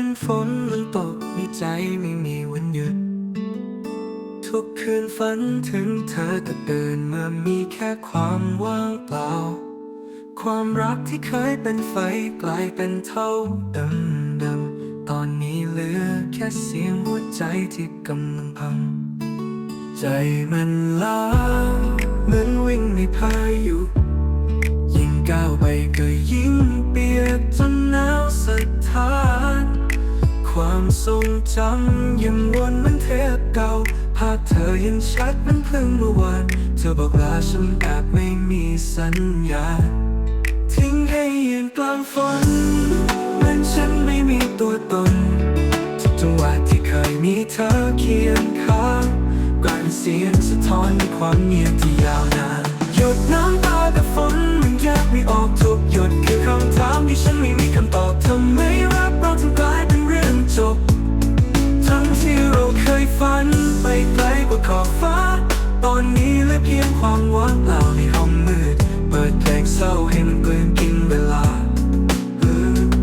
มือนฝนมันตกในใจไม่มีวันหยุด ทุกคืนฝันถึงเธอแต่เดินเมื่อมีแค่ความว่างเปล่า ความรักที่เคยเป็นไฟกลายเป็นเท่าดำดำๆตอนนี้เหลือแค่เสียงหัวใจที่กำลังพัง ใจมันล้าเหมือนวิ่งในพา ทรงจำยังวนเหมันเทปเก่าภาพเธอยังชัดเหมันเพิ่งเมื่อวานเธอบอกลาฉันแบบไม่มีสัญญา ทิ้งให้ยืนกลางฝนเหมือนฉันไม่มีตัวตนทุกจังหวะที่เคยมีเธอเคียงข้างกลายเป็นเสียงสะท้อนในความเงียบที่ยาวนานหยดน้ำ ขอบฟ้า ตอนนี้เหลือเพียงความว่างเปล่าในห้องมืด เปิดเพลงเศร้าให้มันกลืนกินเวลา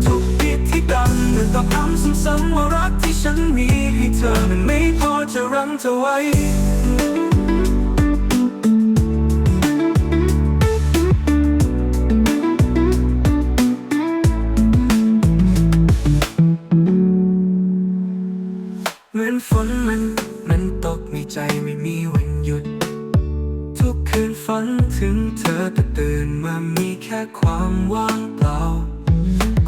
ทุกปิดที่ดังมันตอกย้ำซ้ำๆว่ารักที่ฉันมีให้เธอมันไม่พอจะรั้งเธอไว้เหมือนฝนมัน ตกในใจไม่มีวันหยุด ทุกคืนฝันถึงเธอแต่ตื่นมามีแค่ความว่างเปล่า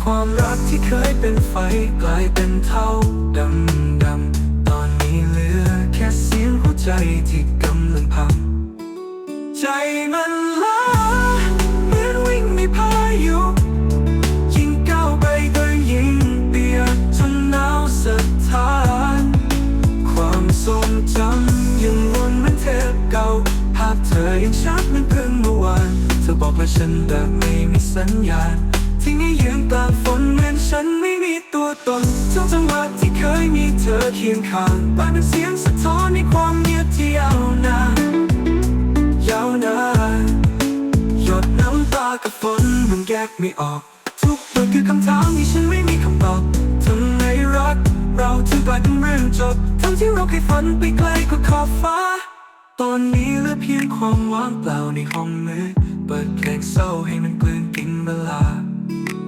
ความรักที่เคยเป็นไฟกลายเป็นเท่าดำดำๆตอนนี้เหลือแค่เสียงหัวใจที่กำลังพังใจ ยังชัดเหมือนเพิ่งเมื่อวาน เธอบอกว่าฉันแบบไม่มีสัญญาณ ที่นี่ยืนกลางฝนเหมือนฉันไม่มีตัวตนทุกจังหวะที่เคยมีเธอเคียงข้างบ้านเป็นเสียงสะท้อนในความเงียบที่ยาวนานยาวนานหยดน้ำตากับฝนมันแยกไม่ออก ทุกบทคือคำถามที่ฉันไม่มีคำตอบทำไมรัก เราถึงกลายเป็นเรื่องจบทั้งที่เราเคยฝันไปไกลกว่าขอบฟ้า ตอนนี้เหลือเพียงความว่างเปล่าในห้องมืดเปิดเพลงเศร้าให้มันกลืนกินเวลา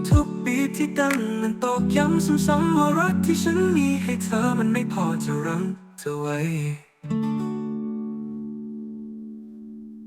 ทุกปีที่ดังนั้นตอกย้ำซ้ำๆว่ารักที่ฉันมีให้เธอมันไม่พอจะรั้งเธอไว้